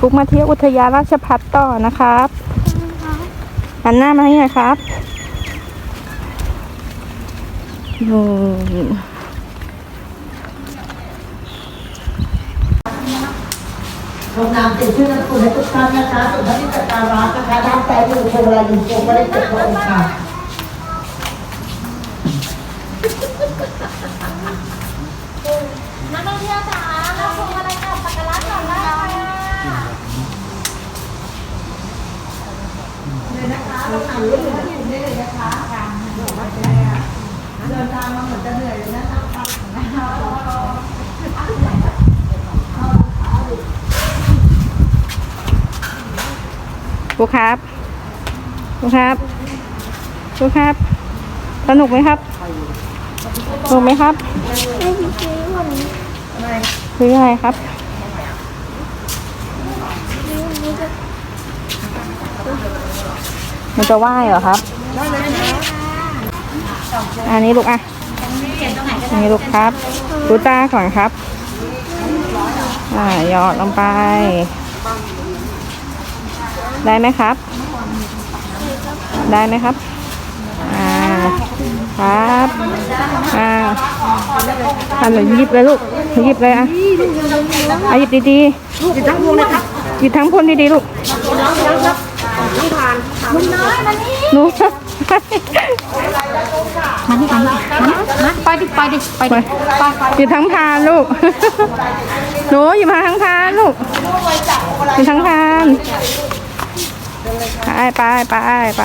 ฟุกมาเที่ยวอุทยานราชพัฒต่อนะครับหันหน้ามาให้หน่อยครับนู่นลงนามเป็นชื่อนามสกุลให้ทุกท่านนะคะส่วนท่านที่จัดการร้านนะคะด้านซ้ายมือพวงมาลัยยิงโฟมก็ได้เจ็ดพระองค์ค่ะนักท่องเที่ยวจ๋ามาพวงมาลัยกับสักการะก่อนได้ค่ะ ฟุกครับฟุกครับฟุกครับ สนุกไหมครับ สนุกไหมครับซื้ออะไรครับ มันจะไหวเหรอครับ อันนี้ลูกอะอันนี้ลูกครับดูตาก่อนครับ อ่าหยอดลงไป ได้ไหมครับ ได้ไหมครับ อ่า ครับ อ่าทำหน่อยหยิบเลยลูก หยิบเลยอะอะหยิบดีๆหยิบทั้งพวงเลยครับหยิบทั้งพวงดีๆลูก อยมานี่หนูมานี่มานี่มาไปดิไปดิไปดิหยิบทั้งพานลูกหนูหยิบมาทั้งพานลูกหยิบทั้งพานไปไปไปไป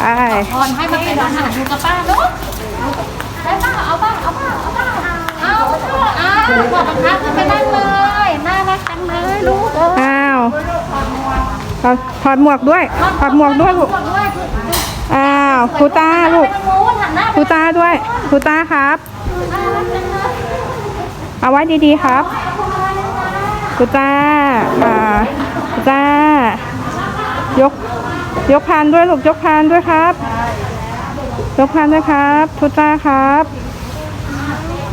พรให้มาเป็นอาหารดูกับป้าลูกได้ป้าเอาป้าเอาป้าเอาป้าเอาป้าเอาขอบคุณครับขึ้นไปนั่งเลยน่ารักจังเลยลูกเอออ้าวถอดถอดหมวกด้วยถอดหมวกด้วยลูกาวครูตาลูกไปตรงนู้นหันหน้าครูตาด้วยครูตาครับ เอาไว้ดีๆครับครูตาอ่าครูตายกยกพานด้วยลูกยกพานด้วยครับ ยกพานด้วยครับครูตาครับ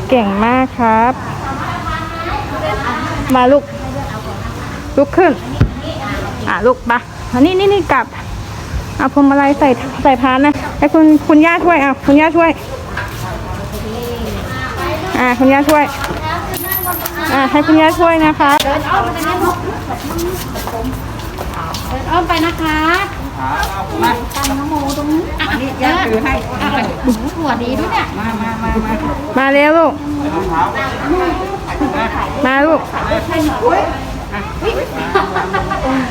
เก่งมากครับ มาลูกลุกขึ้น อ่าลูกปะนนี้นี่นี่กลับ เอาพวงมาลัยใส่ใส่พานนะให้คุณคุณย่าช่วยเอาคุณย่าช่วย อ่าคุณย่าช่วย อ่าให้คุณย่าช่วยนะคะเดินอ้อมไปนะลูกเดินอ้อมไปนะคะมาตั้งน้ำโมตรงนี้อะนี่ย่าถือให้อะหนูถั่วดีด้วยเนี่ยมามามามามาเร็วลูกมาลูก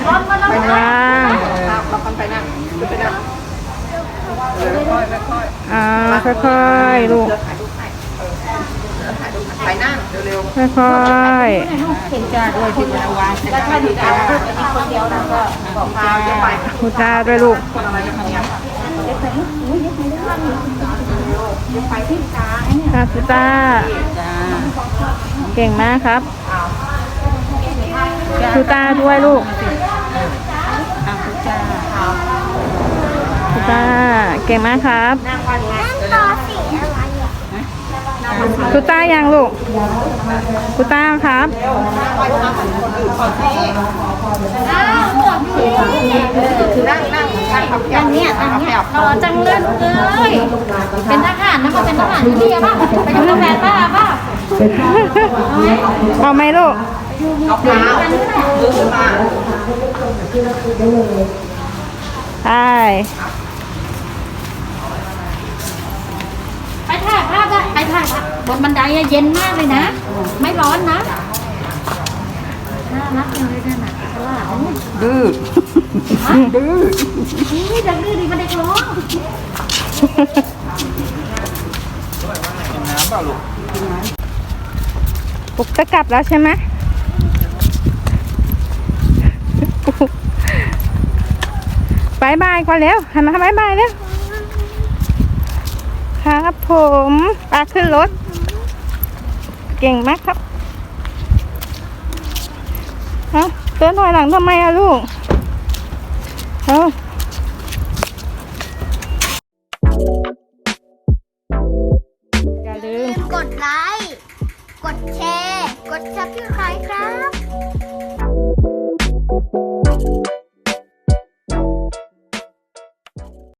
ร้อนมาแล้ววาง อ่าค่อยๆลูกไปนั่งเร็วค่อยเห็นจ้าด้วยที่มาวางแต่ถ้าหนูจะอีกคนเดียวนะก็บอกพาเดี๋ยวไปๆครูจ้าด้วยลูกอ่าครูจ้าเก่งมากครับครูจ้าด้วยลูก จ้า เก่งมากครับครูต้ายังลูกครูต้าครับอ้าวหมดอยู่นั่งนั่งนั่งอย่างเนี้ยอย่างเนี้ยรอจังเลยลูกเอ้ยเป็นทหารนะมาเป็นทหารที่ดีอะป่ะไปกับแฟนป้าป่ะเอาไหมลูกเอาเท้ามือขึ้นมาใช่ไปถ่ายภาพได้ไปถ่ายภาพ บนบันไดอะเย็นมากเลยนะ ไม่ร้อนนะน่ารักจังเลยนะฉลาดนะดื้อดื้อนี่จะดื้อดีมาเด็กร้องน้ำเปล่าลูกปุกจะกลับแล้วใช่ไหมปุกบายบายก่อนเร็วหันมาบายบายเร็วครับผมปาขึ้นรถ เก่งมากครับเอ้าเดินถอยหลังทำไมอะลูกเอ้าอย่าลืม กดไลค์ กดแชร์ กดซับสไครต์ครับ